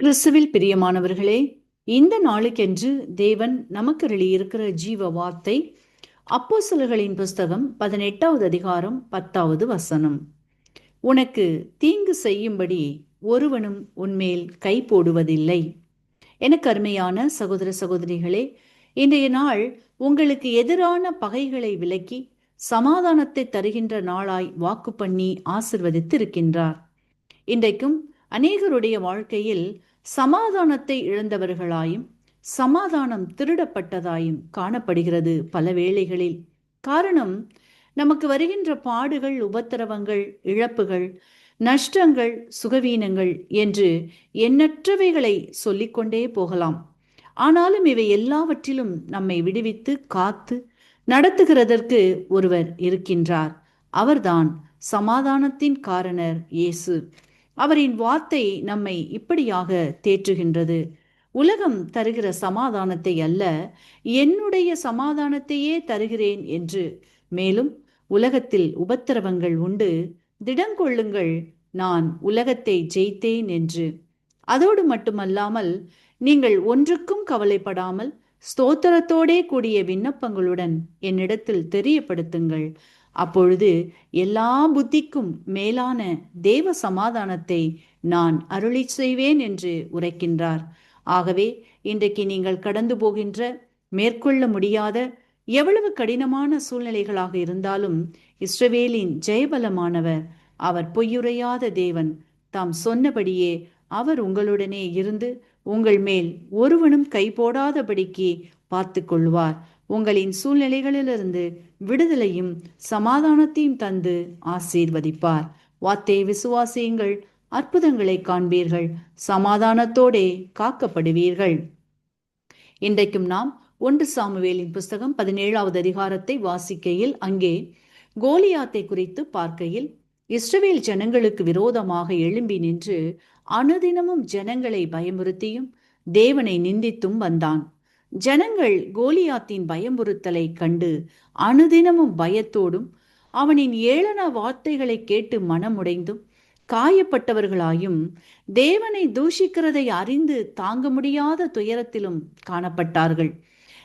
கிறிஸ்துவில் பிரியமானவர்களே இந்த நாளுக்கென்று தேவன் நமக்கு இருக்கிற ஜீவ வார்த்தை அப்போஸ்தலர்களின் புஸ்தகம் பதினெட்டாவது அதிகாரம் பத்தாவது வசனம். உனக்கு தீங்கு செய்யும்படி ஒருவனும் உன்மேல் கை போடுவதில்லை. எனக்கு அருமையான சகோதர சகோதரிகளே இன்றைய நாள் உங்களுக்கு எதிரான பகைகளை விலக்கி சமாதானத்தை தருகின்ற நாளாய் வாக்கு பண்ணி ஆசிர்வதித்து இருக்கின்றார் இன்றைக்கும் அநேகருடைய வாழ்க்கையில் சமாதானத்தை இழந்தவர்களாயும் சமாதானம் திருடப்பட்டதாயும் காணப்படுகிறது பல வேளைகளில். காரணம் நமக்கு வருகின்ற பாடுகள் உபத்திரவங்கள் இழப்புகள் நஷ்டங்கள் சுகவீனங்கள் என்று எண்ணற்றவைகளை சொல்லிக்கொண்டே போகலாம். ஆனாலும் இவை எல்லாவற்றிலும் நம்மை விடுவித்து காத்து நடத்துகிறதற்கு ஒருவர் இருக்கின்றார். அவர்தான் சமாதானத்தின் காரணர் இயேசு. அவரின் வார்த்தை நம்மை இப்படியாக தேற்றுகின்றது. உலகம் தருகிற சமாதானத்தை அல்ல என்னுடைய சமாதானத்தையே தருகிறேன் என்று. மேலும் உலகத்தில் உபத்திரவங்கள் உண்டு. திடங்கொள்ளுங்கள் நான் உலகத்தை ஜெயித்தேன் என்று. அதோடு மட்டுமல்லாமல் நீங்கள் ஒன்றுக்கும் கவலைப்படாமல் ஸ்தோத்திரத்தோடே கூடிய விண்ணப்பங்களுடன் என்னிடத்தில் தெரியப்படுத்துங்கள். அப்பொழுது எல்லா புத்திக்கும் மேலான தேவ சமாதானத்தை நான் அருளி செய்வேன் என்று உரைக்கின்றார். ஆகவே இன்றைக்கு நீங்கள் கடந்து போகின்ற மேற்கொள்ள முடியாத எவ்வளவு கடினமான சூழ்நிலைகளாக இருந்தாலும் இஸ்ரவேலின் ஜெயபலமானவர் அவர் பொய்யுரையாத தேவன். தாம் சொன்னபடியே அவர் உங்களுடனே இருந்து உங்கள் மேல் ஒருவனும் கை போடாதபடிக்கு பார்த்து கொள்வார் உங்களின் சூழ்நிலைகளிலிருந்து விடுதலையும் சமாதானத்தையும் தந்து ஆசீர்வதிப்பார். வார்த்தை விசுவாசியுங்கள். அற்புதங்களை காண்பீர்கள். சமாதானத்தோடே காக்கப்படுவீர்கள். இன்றைக்கும் நாம் ஒன்று சாமுவேலின் புஸ்தகம் பதினேழாவது அதிகாரத்தை வாசிக்கையில் அங்கே கோலியாத்தை குறித்து பார்க்கையில் இஸ்ரவேல் ஜனங்களுக்கு விரோதமாக எழும்பி நின்று அனுதினமும் ஜனங்களை பயமுறுத்தியும் தேவனை நிந்தித்தும் வந்தான். ஜனங்கள் கோலியாத்தின் பயமுறுத்தலை கண்டு அனுதினமும் பயத்தோடும் அவனின் ஏளன வார்த்தைகளை கேட்டு மனமுடைந்தும் காயப்பட்டவர்களாயும் தேவனை தூஷிக்கிறதை அறிந்து தாங்க முடியாத துயரத்திலும் காணப்பட்டார்கள்.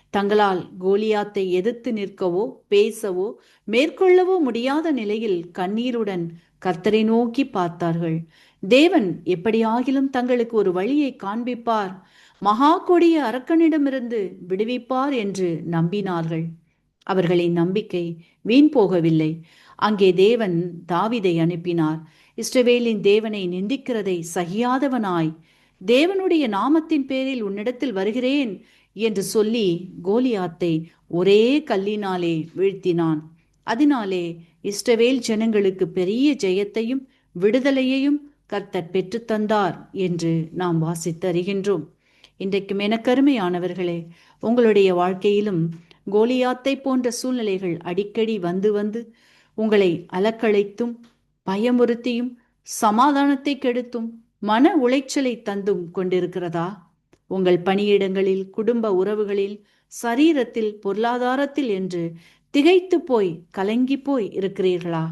தங்களால் கோலியாத்தை எதிர்த்து நிற்கவோ பேசவோ மேற்கொள்ளவோ முடியாத நிலையில் கண்ணீருடன் கர்த்தரை நோக்கி பார்த்தார்கள். தேவன் எப்படியாகிலும் தங்களுக்கு ஒரு வழியை காண்பிப்பார். மகா கொடிய அரக்கனிடமிருந்து விடுவிப்பார் என்று நம்பினார்கள். அவர்களின் நம்பிக்கை வீண் போகவில்லை. அங்கே தேவன் தாவிதை அனுப்பினார். இஸ்ரவேலின் தேவனை நிந்திக்கிறதை சகியாதவனாய் தேவனுடைய நாமத்தின் பேரில் உன்னிடத்தில் வருகிறேன் என்று சொல்லி கோலியாத்தை ஒரே கல்லினாலே வீழ்த்தினான். அதனாலே இஸ்ரவேல் ஜனங்களுக்கு பெரிய ஜெயத்தையும் விடுதலையையும் கர்த்தர் பெற்றுத்தந்தார் என்று நாம் வாசித்தறிகின்றோம். இன்றைக்கும் எனக்கருமையானவர்களே உங்களுடைய வாழ்க்கையிலும் கோலியாத்தை போன்ற சூழ்நிலைகள் அடிக்கடி வந்து வந்து உங்களை அலக்கழைத்தும் பயமுறுத்தியும் சமாதானத்தை கெடுத்தும் மன உளைச்சலை தந்தும் கொண்டிருக்கிறதா? உங்கள் பணியிடங்களில் குடும்ப உறவுகளில் சரீரத்தில் பொருளாதாரத்தில் என்று திகைத்து போய் கலங்கி போய் இருக்கிறீர்களா?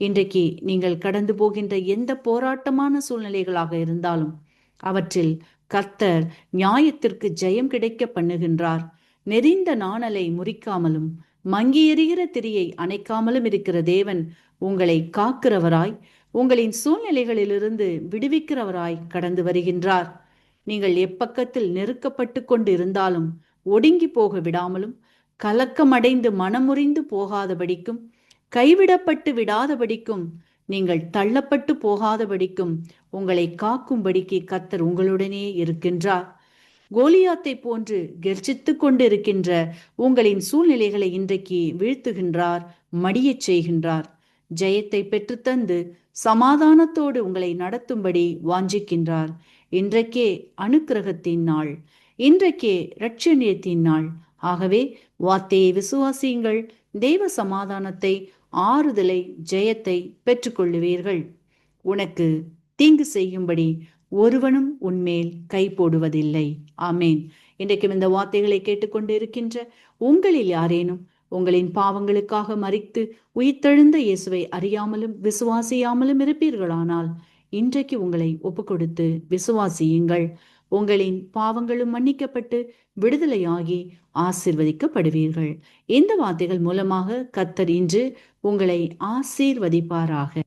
இன்றைக்கு நீங்கள் கடந்து போகின்ற எந்த போராட்டமான சூழ்நிலைகளாக இருந்தாலும் அவற்றில் கர்த்தர் நியாயத்திற்கு ஜெயம் கிடைக்க பண்ணுகின்றார். நெறிந்த நாணலை முறிக்காமலும் மங்கி எறிகிற திரியை அணைக்காமலும் இருக்கிற தேவன் உங்களை காக்கிறவராய் உங்களின் சூழ்நிலைகளிலிருந்து விடுவிக்கிறவராய் கடந்து வருகின்றார். நீங்கள் எப்பக்கத்தில் நெருக்கப்பட்டு கொண்டு இருந்தாலும் ஒடுங்கி போக விடாமலும் கலக்கமடைந்து மனமுறிந்து போகாதபடிக்கும் கைவிடப்பட்டு விடாதபடிக்கும் நீங்கள் தள்ளப்பட்டு போகாதபடிக்கும் உங்களை காக்கும்படிக்கு கத்தர் உங்களுடனே இருக்கின்றார். கோலியாத்தை போன்று கெர்ச்சித்து கொண்டிருக்கின்ற உங்களின் சூழ்நிலைகளை இன்றைக்கு வீழ்த்துகின்றார் மடியச் செய்கின்றார். ஜெயத்தை பெற்றுத்தந்து சமாதானத்தோடு உங்களை நடத்தும்படி வாஞ்சிக்கின்றார். இன்றைக்கே அனுக்கிரகத்தின் நாள். இன்றைக்கே ரட்சணியத்தின் நாள். ஆகவே வார்த்தையை விசுவாசியுங்கள். தெய்வ சமாதானத்தை ஆறுதலை ஜெயத்தை பெற்றுக்கொள்ளுவீர்கள். உனக்கு தீங்கு செய்யும்படி ஒருவனும் உன்மேல் கை போடுவதில்லை. ஆமேன். இன்றைக்கும் இந்த வார்த்தைகளை கேட்டுக்கொண்டு இருக்கின்ற உங்களில் யாரேனும் உங்களின் பாவங்களுக்காக மறித்து உயிர்த்தெழுந்த இயேசுவை அறியாமலும் விசுவாசியாமலும் இருப்பீர்களானால் இன்றைக்கு உங்களை ஒப்புக்கொடுத்து விசுவாசியுங்கள். உங்களின் பாவங்களும் மன்னிக்கப்பட்டு விடுதலையாகி ஆசிர்வதிக்கப்படுவீர்கள். இந்த வார்த்தைகள் மூலமாக கத்தர் இன்று உங்களை ஆசீர்வதிப்பாராக.